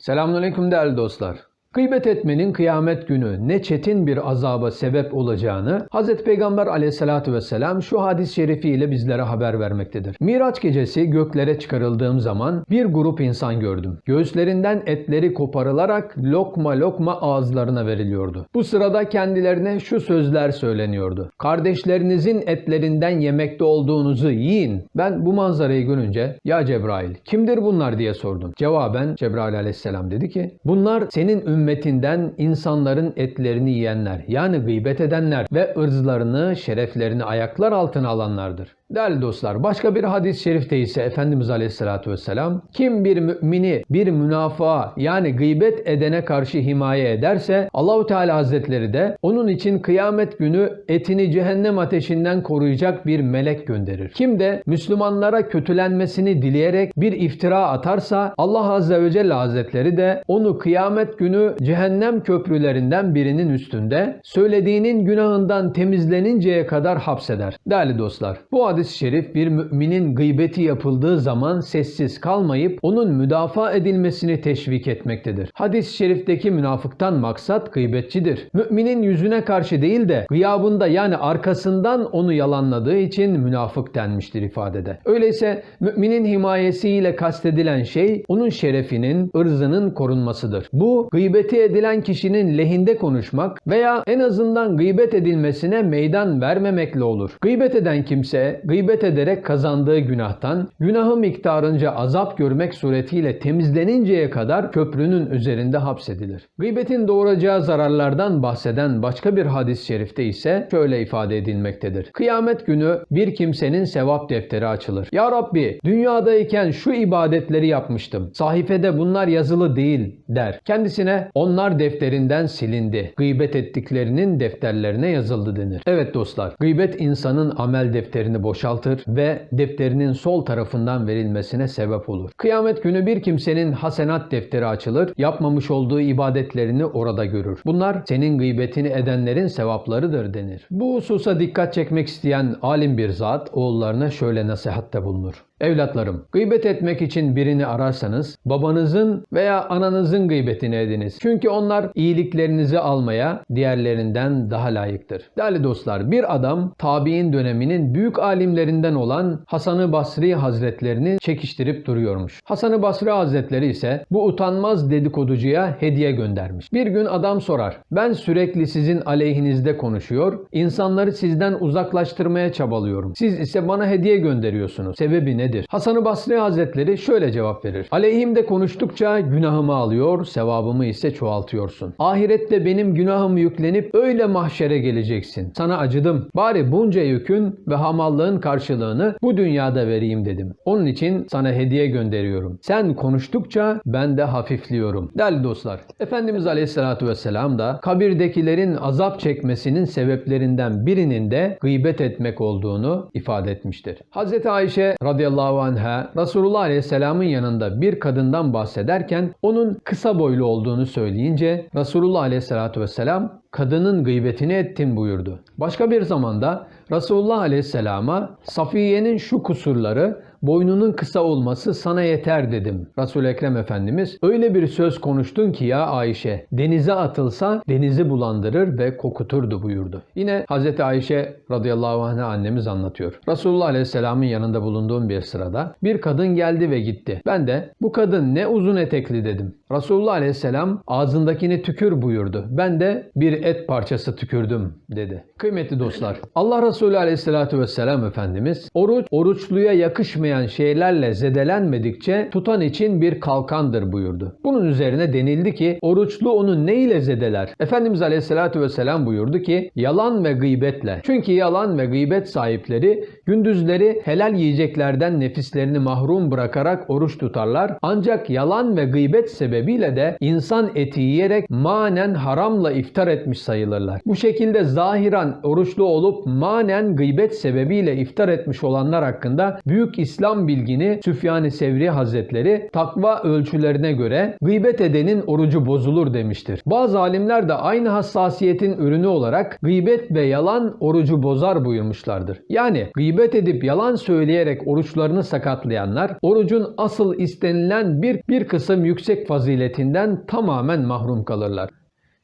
Selamünaleyküm değerli dostlar. Gıybet etmenin kıyamet günü ne çetin bir azaba sebep olacağını Hz. Peygamber aleyhissalatü vesselam şu hadis-i şerifiyle bizlere haber vermektedir. Miraç gecesi göklere çıkarıldığım zaman bir grup insan gördüm. Göğüslerinden etleri koparılarak lokma lokma ağızlarına veriliyordu. Bu sırada kendilerine şu sözler söyleniyordu. Kardeşlerinizin etlerinden yemekte olduğunuzu yiyin. Ben bu manzarayı görünce ya Cebrail kimdir bunlar diye sordum. Cevaben Cebrail aleyhisselam dedi ki bunlar senin ümmetinden insanların etlerini yiyenler yani gıybet edenler ve ırzlarını, şereflerini ayaklar altına alanlardır. Değerli dostlar başka bir hadis-i şerifte ise Efendimiz Aleyhisselatü Vesselam kim bir mümini bir münafığa yani gıybet edene karşı himaye ederse Allahu Teala Hazretleri de onun için kıyamet günü etini cehennem ateşinden koruyacak bir melek gönderir. Kim de Müslümanlara kötülenmesini dileyerek bir iftira atarsa Allah Azze ve Celle Hazretleri de onu kıyamet günü cehennem köprülerinden birinin üstünde söylediğinin günahından temizleninceye kadar hapseder. Değerli dostlar bu hadis hadis-i şerif bir müminin gıybeti yapıldığı zaman sessiz kalmayıp onun müdafaa edilmesini teşvik etmektedir. Hadis-i şerifteki münafıktan maksat gıybetçidir. Müminin yüzüne karşı değil de gıyabında yani arkasından onu yalanladığı için münafık denmiştir ifadede. Öyleyse müminin himayesiyle kastedilen şey onun şerefinin, ırzının korunmasıdır. Bu gıybeti edilen kişinin lehinde konuşmak veya en azından gıybet edilmesine meydan vermemekle olur. Gıybet eden kimse gıybet ederek kazandığı günahtan günahı miktarınca azap görmek suretiyle temizleninceye kadar köprünün üzerinde hapsedilir. Gıybetin doğuracağı zararlardan bahseden başka bir hadis-i şerifte ise şöyle ifade edilmektedir. Kıyamet günü bir kimsenin sevap defteri açılır. Ya Rabbi dünyadayken şu ibadetleri yapmıştım. Sahifede bunlar yazılı değil der. Kendisine onlar defterinden silindi. Gıybet ettiklerinin defterlerine yazıldı denir. Evet dostlar, gıybet insanın amel defterini boşaltır ve defterinin sol tarafından verilmesine sebep olur. Kıyamet günü bir kimsenin hasenat defteri açılır, yapmamış olduğu ibadetlerini orada görür. Bunlar senin gıybetini edenlerin sevaplarıdır denir. Bu hususa dikkat çekmek isteyen alim bir zat oğullarına şöyle nasihatte bulunur. Evlatlarım, gıybet etmek için birini ararsanız babanızın veya ananızın gıybetini ediniz. Çünkü onlar iyiliklerinizi almaya diğerlerinden daha layıktır. Değerli dostlar, bir adam tabi'in döneminin büyük alimlerinden olan Hasan-ı Basri Hazretlerini çekiştirip duruyormuş. Hasan-ı Basri Hazretleri ise bu utanmaz dedikoducuya hediye göndermiş. Bir gün adam sorar, ben sürekli sizin aleyhinizde konuşuyor, insanları sizden uzaklaştırmaya çabalıyorum. Siz ise bana hediye gönderiyorsunuz. Sebebi nedir? Hasan-ı Basri Hazretleri şöyle cevap verir. Aleyhimde konuştukça günahımı alıyor, sevabımı ise çoğaltıyorsun. Ahirette benim günahım yüklenip öyle mahşere geleceksin. Sana acıdım. Bari bunca yükün ve hamallığın karşılığını bu dünyada vereyim dedim. Onun için sana hediye gönderiyorum. Sen konuştukça ben de hafifliyorum. Değerli dostlar, Efendimiz Aleyhisselatü Vesselam da kabirdekilerin azap çekmesinin sebeplerinden birinin de gıybet etmek olduğunu ifade etmiştir. Hz. Ayşe radıyallahu anha Resulullah Aleyhisselam'ın yanında bir kadından bahsederken onun kısa boylu olduğunu söyleyince Resulullah Aleyhisselatü Vesselam kadının gıybetini ettin buyurdu. Başka bir zamanda Resulullah Aleyhisselam'a Safiye'nin şu kusurları boynunun kısa olması sana yeter dedim. Resul Ekrem Efendimiz öyle bir söz konuştun ki ya Ayşe denize atılsa denizi bulandırır ve kokuturdu buyurdu. Yine Hz. Ayşe radıyallahu anh'a annemiz anlatıyor. Resulullah Aleyhisselam'ın yanında bulunduğum bir sırada bir kadın geldi ve gitti. Ben de bu kadın ne uzun etekli dedim. Resulullah Aleyhisselam ağzındakini tükür buyurdu. Ben de bir et parçası tükürdüm dedi. Kıymetli dostlar Allah Resulü Aleyhisselatü Vesselam Efendimiz oruç oruçluya yakışmayan şeylerle zedelenmedikçe tutan için bir kalkandır buyurdu. Bunun üzerine denildi ki oruçlu onu ne ile zedeler? Efendimiz Aleyhisselatü Vesselam buyurdu ki yalan ve gıybetle. Çünkü yalan ve gıybet sahipleri gündüzleri helal yiyeceklerden nefislerini mahrum bırakarak oruç tutarlar. Ancak yalan ve gıybet sebebiyle de insan eti yiyerek manen haramla iftar etmiş sayılırlar. Bu şekilde zahiren oruçlu olup manen gıybet sebebiyle iftar etmiş olanlar hakkında büyük İslam İslam bilgini Süfyan-ı Sevri Hazretleri takva ölçülerine göre gıybet edenin orucu bozulur demiştir. Bazı alimler de aynı hassasiyetin ürünü olarak gıybet ve yalan orucu bozar buyurmuşlardır. Yani gıybet edip yalan söyleyerek oruçlarını sakatlayanlar orucun asıl istenilen bir, bir kısım yüksek faziletinden tamamen mahrum kalırlar.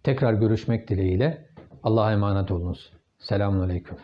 Tekrar görüşmek dileğiyle Allah'a emanet olunuz. Selamun Aleyküm.